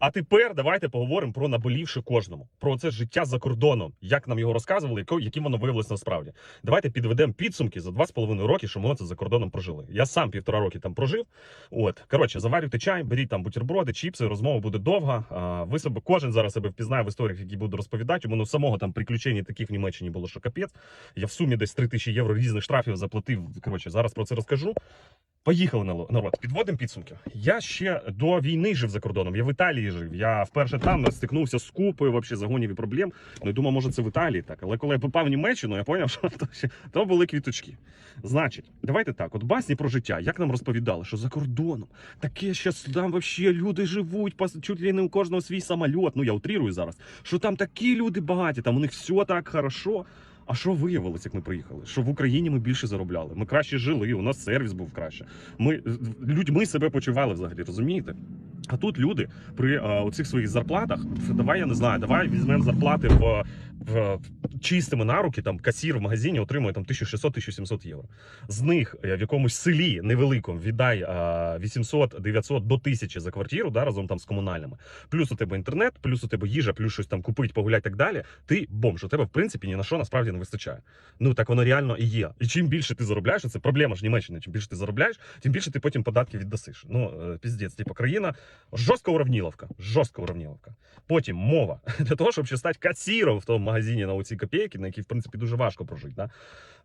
А тепер давайте поговоримо про наболівши кожному, про це життя за кордоном, як нам його розказували, яким воно виявилось насправді. Давайте підведемо підсумки за два з половиною роки, що ми це за кордоном прожили. Я сам півтора роки там прожив. От коротше, заварюйте чай, беріть там бутерброди, чіпси, розмова буде довга. А, ви себе кожен зараз себе впізнає в історіях, які буду розповідати. У мене самого там приключень таких в Німеччині було, що капець. Я в сумі десь 3 тисячі євро різних штрафів заплатив. Коротше, зараз про це розкажу. Поїхали народ. Підводимо підсумки. Я ще до війни жив за кордоном. Я в Італії жив. Я вперше там стикнувся з купою вообще загонів і проблем. Ну і думав, може це в Італії так. Але коли я попав в Німеччину, я зрозумів, що то, то були квіточки. Значить, давайте так: от басні про життя, як нам розповідали, що за кордоном таке ще там вообще люди живуть, чуть ли не у кожного свій самоліт. Ну я утрірую зараз. Що там такі люди багаті, там у них все так хорошо. А що виявилось, як ми приїхали? Що в Україні ми більше заробляли, ми краще жили, у нас сервіс був краще. Ми людьми себе почували взагалі, розумієте? А тут люди при оцих своїх зарплатах, давай я не знаю, давай візьмемо зарплати в чистими на руки, там касір в магазині отримує там 1600-1700 євро. З них е, в якомусь селі невеликому віддай е, 800-900 до 1000 за квартиру, да, разом там з комунальними. Плюс у тебе інтернет, плюс у тебе їжа, плюс щось там купить, погулять так далі. Ти бомж, у тебе в принципі ні на що насправді не вистачає. Ну так воно реально і є. І чим більше ти заробляєш, це проблема ж Німеччини. Чим більше ти заробляєш, тим більше ти потім податки віддасиш. Ну е, піздець, типу, країна жорстка уравніловка. Жорстка уравніловка. Потім мова для того, щоб ще стати касіром в тому магазині на оці копійки, на які в принципі дуже важко прожити. Да?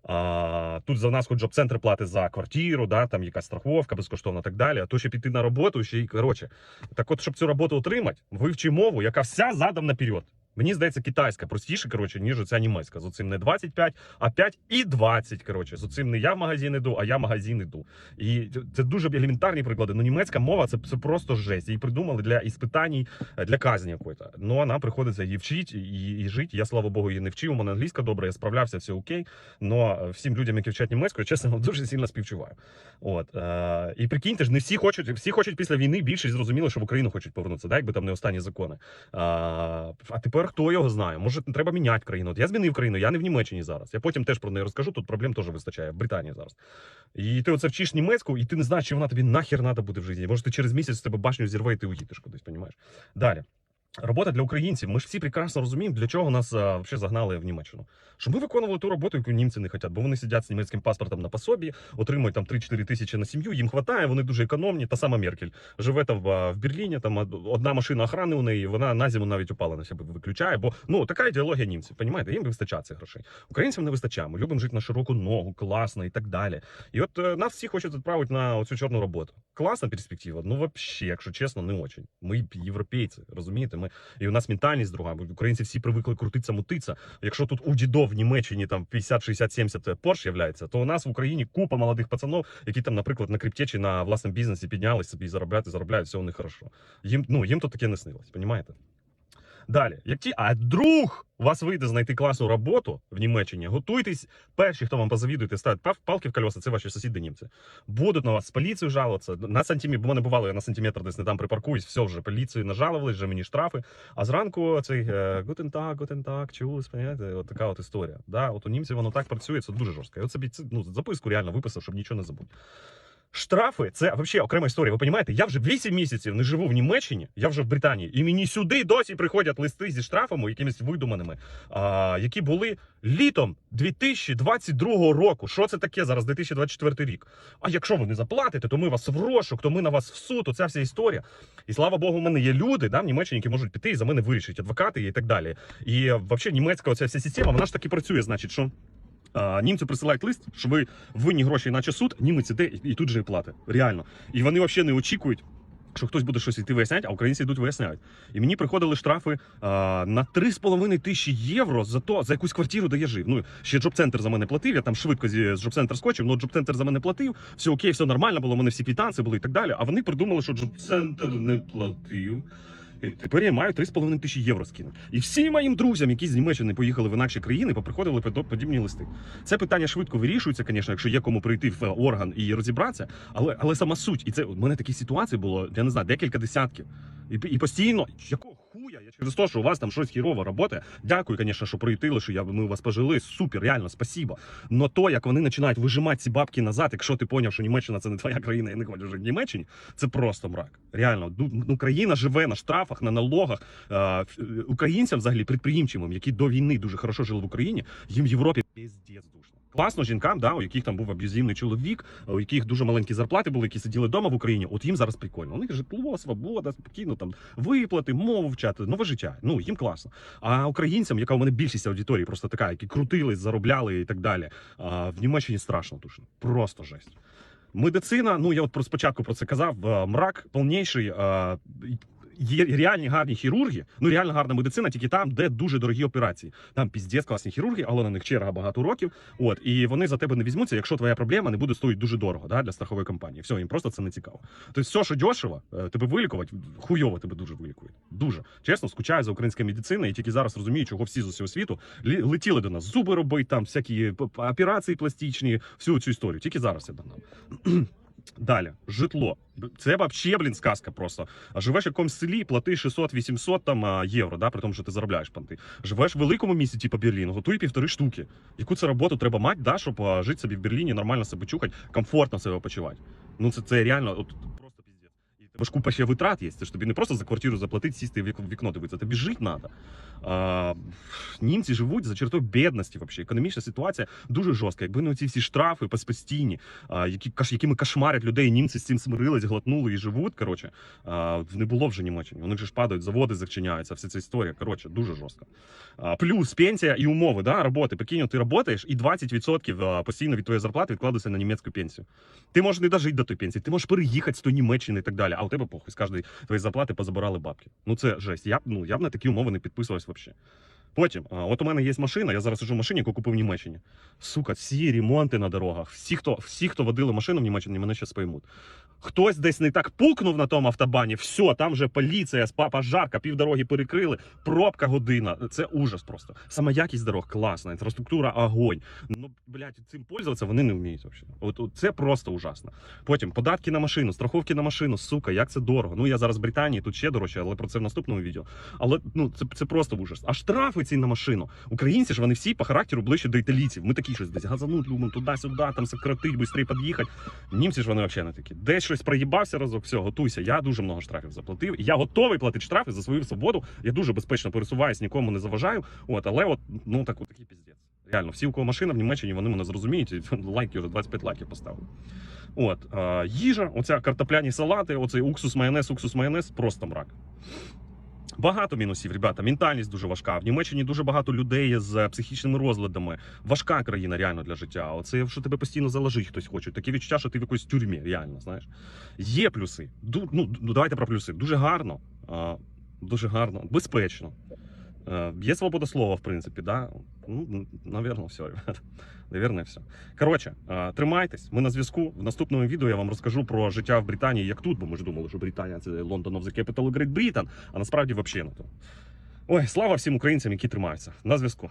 А, тут за нас хоч джоб-центр платить за квартиру, да, там якась страховка безкоштовна і так далі. А то ще піти на роботу, ще й коротше. Так от, щоб цю роботу отримати, вивчи мову, яка вся задом наперед. Мені здається, китайська простіше, коротше, ніж оця німецька. З оцим не 25, а 5 і 20. Коротше, з оцим не я в магазин іду, а я в магазин іду. І це дуже елементарні приклади. Ну, німецька мова це, це просто жесть. Її придумали для іспитань, для казні якоїсь. Ну, а нам приходиться її вчити і, і жити. Я, слава Богу, її не вчив. У мене англійська добре, я справлявся, все окей. Но всім людям, які вчать німецькою, чесно, дуже сильно співчуваю. От е, і прикиньте ж, не всі хочуть, всі хочуть після війни більше зрозуміло, що в Україну хочуть повернутися, да, якби там не останні закони. А, а тепер хто його знає? Може, треба міняти країну. От я змінив країну, я не в Німеччині зараз. Я потім теж про неї розкажу. Тут проблем теж вистачає в Британії зараз. І ти оце вчиш німецьку, і ти не знаєш, чи вона тобі нахер треба буде в житті. Може, ти через місяць з тебе башню зірве, і ти уїдеш кудись, понімаєш? Далі. Робота для українців. Ми ж всі прекрасно розуміємо, для чого нас а, взагалі загнали в Німеччину. Щоб ми виконували ту роботу, яку німці не хочуть, бо вони сидять з німецьким паспортом на пособі, отримують там 3-4 тисячі на сім'ю, їм хватає, вони дуже економні. Та сама Меркель живе там в, в Берліні, там одна машина охорони у неї, вона на зиму навіть опала на себе виключає. Бо ну така ідеологія німців, понімаєте, їм вистачає цих грошей. Українцям не вистачає. Ми любимо жити на широку ногу, класно і так далі. І от е, нас всі хочуть відправити на оцю чорну роботу. Класна перспектива. Ну, взагалі, якщо чесно, не очень. Ми європейці, розумієте? Ми і у нас ментальність друга. Українці всі привикли крутитися, мутитися. Якщо тут у дідов в Німеччині там 50, 60, 70 Порш являється, то у нас в Україні купа молодих пацанов, які там, наприклад, на крипті чи на власному бізнесі піднялись собі і заробляють, заробляють, все у них хорошо. Їм, ну, їм то таке не снилось, понімаєте? Далі, як ті, а друг вас вийде знайти класну роботу в Німеччині, готуйтесь. Перші, хто вам позавідуєте, ставить палки в колеса, це ваші сусіди німці. Будуть на вас з поліцією жалуватися. На сантиметр, бо мене бувало, я на сантиметр десь не там припаркуюсь, все вже поліцію нажалувались, вже мені штрафи. А зранку цей е, гутен так, гутен так, чусь, понимаєте, от така от історія. Да, от у німців воно так працює, це дуже жорстко. І от собі ну, записку реально виписав, щоб нічого не забути. Штрафи це взагалі окрема історія. Ви розумієте, я вже 8 місяців не живу в Німеччині, я вже в Британії, і мені сюди досі приходять листи зі штрафами, якимись видуманими, а, які були літом 2022 року. Що це таке зараз, 2024 рік? А якщо ви не заплатите, то ми вас в розшук, то ми на вас в суд. Оця вся історія. І слава Богу, в мене є люди да, в Німеччині, які можуть піти і за мене вирішити, адвокати і так далі. І взагалі німецька оця вся система, вона ж таки працює, значить, що. Німці присилають лист, що ви винні гроші, наче суд, німець іде і, тут же і платить. Реально. І вони взагалі не очікують. Що хтось буде щось йти виясняти, а українці йдуть виясняють. І мені приходили штрафи а, на 3,5 тисячі євро за то, за якусь квартиру, де я жив. Ну, ще джоб-центр за мене платив, я там швидко з джоб-центр скочив, але джоб-центр за мене платив, все окей, все нормально було, у мене всі квітанці були і так далі. А вони придумали, що джоб-центр не платив. І тепер я маю 3,5 тисячі євро скинути. І всім моїм друзям, які з Німеччини поїхали в інакші країни, поприходили подібні листи. Це питання швидко вирішується, звісно, якщо є кому прийти в орган і розібратися. Але, але сама суть, і це у мене такі ситуації було, я не знаю, декілька десятків. І, і постійно, якого я. Через те, що у вас там щось хірово роботи. Дякую, звісно, що проїтили, що я ми вас пожили. Супер, реально, спасибо. Но то, як вони починають вижимати ці бабки назад, якщо ти поняв, що Німеччина це не твоя країна, і не хочеш жити в Німеччині, це просто мрак. Реально, ду- ну, живе на штрафах, на налогах. Е, Українцям, взагалі, підприємчим, які до війни дуже хорошо жили в Україні, їм в Європі піздець душно. Класно жінкам, да, у яких там був аб'юзивний чоловік, у яких дуже маленькі зарплати були, які сиділи вдома в Україні. От їм зараз прикольно. У них житло, свобода, спокійно там виплати, мову вчати, нове життя. Ну їм класно. А українцям, яка у мене більшість аудиторії, просто така, які крутились, заробляли і так далі. А, в Німеччині страшно душно. Просто жесть. Медицина, ну я от про спочатку про це казав. Мрак повніший. Є реальні гарні хірурги, ну реально гарна медицина, тільки там, де дуже дорогі операції. Там піздець класні хірурги, але на них черга багато років. От і вони за тебе не візьмуться, якщо твоя проблема не буде стоїти дуже дорого да, для страхової компанії. Все, їм просто це не цікаво. Тобто, все, що дешево, е, тебе вилікувати, хуйово тебе дуже вилікують. Дуже чесно, скучаю за українською медициною, і тільки зараз розумію, чого всі з усього світу летіли до нас зуби робити, там всякі операції пластичні, всю цю історію. Тільки зараз я догнав. Далі, житло. Це взагалі, блін, сказка просто. А живеш в якомусь селі, плати 600-800 там євро, да, при тому, що ти заробляєш панти. Живеш в великому місті, типу Берлін, готуй півтори штуки. Яку це роботу треба мати, да, щоб жити собі в Берліні, нормально себе чухати, комфортно себе почувати. Ну це, це реально от, тебе ж купа ще витрат є. Це ж тобі не просто за квартиру заплатити, сісти в вікно дивитися, тобі жити треба. А, німці живуть за чертою бідності. Вообще. Економічна ситуація дуже жорстка. Якби не ці всі штрафи постійні, які, якими кошмарять людей, німці з цим смирились, глотнули і живуть. Коротше, а, не було вже Німеччині. Них ж падають, заводи зачиняються, вся ця історія. Коротше, дуже жорстко. А, плюс пенсія і умови да, роботи. Прикинь, ти працюєш і 20% постійно від твоєї зарплати відкладається на німецьку пенсію. Ти можеш не дожити до тої пенсії, ти можеш переїхати з тої Німеччини і так далі. У тебе похуй, з кожної твоєї зарплати позабирали бабки. Ну це жесть. Я б ну я б на такі умови не підписувався взагалі. Потім, от у мене є машина, я зараз сижу в машині, яку купив в Німеччині. Сука, всі ремонти на дорогах, всі, хто, всі, хто водили машину в Німеччині, мене ще споймуть. Хтось десь не так пукнув на тому автобані, все, там вже поліція, пожарка, півдороги перекрили, пробка година. Це ужас просто. Сама якість дорог класна, інфраструктура огонь. Ну, блядь, цим пользуватися вони не вміють взагалі. От, от це просто ужасно. Потім податки на машину, страховки на машину, сука, як це дорого. Ну я зараз в Британії, тут ще дорожче, але про це в наступному відео. Але ну це, це просто ужас. А штрафи ці на машину. Українці ж вони всі по характеру ближче до італійців. Ми такі щось десь газануть любимо туди-сюди, там сократить, швидше під'їхати. Німці ж вони взагалі не такі. Десь щось проїбався разок, все, готуйся. Я дуже много штрафів заплатив. Я готовий платити штрафи за свою свободу. Я дуже безпечно пересуваюсь, нікому не заважаю. От, але от ну так от такий піздець. Реально, всі, у кого машина в Німеччині, вони мене зрозуміють. Лайки вже 25 лайків поставили. От е, їжа, оця картопляні салати, оцей уксус, майонез, уксус, майонез, просто мрак. Багато мінусів, ребята. Ментальність дуже важка. В Німеччині дуже багато людей з психічними розладами. Важка країна реально для життя. Оце що тебе постійно залежить, хтось хоче. Таке відчуття, що ти в якоїсь тюрмі, реально, знаєш. Є плюси. Ну, ну, давайте про плюси. Дуже гарно, дуже гарно, безпечно. Є свобода слова, в принципі, да? Ну, навірно, все, ребята. Навірно, все. Коротше, е, тримайтесь. Ми на зв'язку. В наступному відео я вам розкажу про життя в Британії, як тут, бо ми ж думали, що Британія це London of the Capital Great Britain, а насправді взагалі не то. Ой, слава всім українцям, які тримаються. На зв'язку.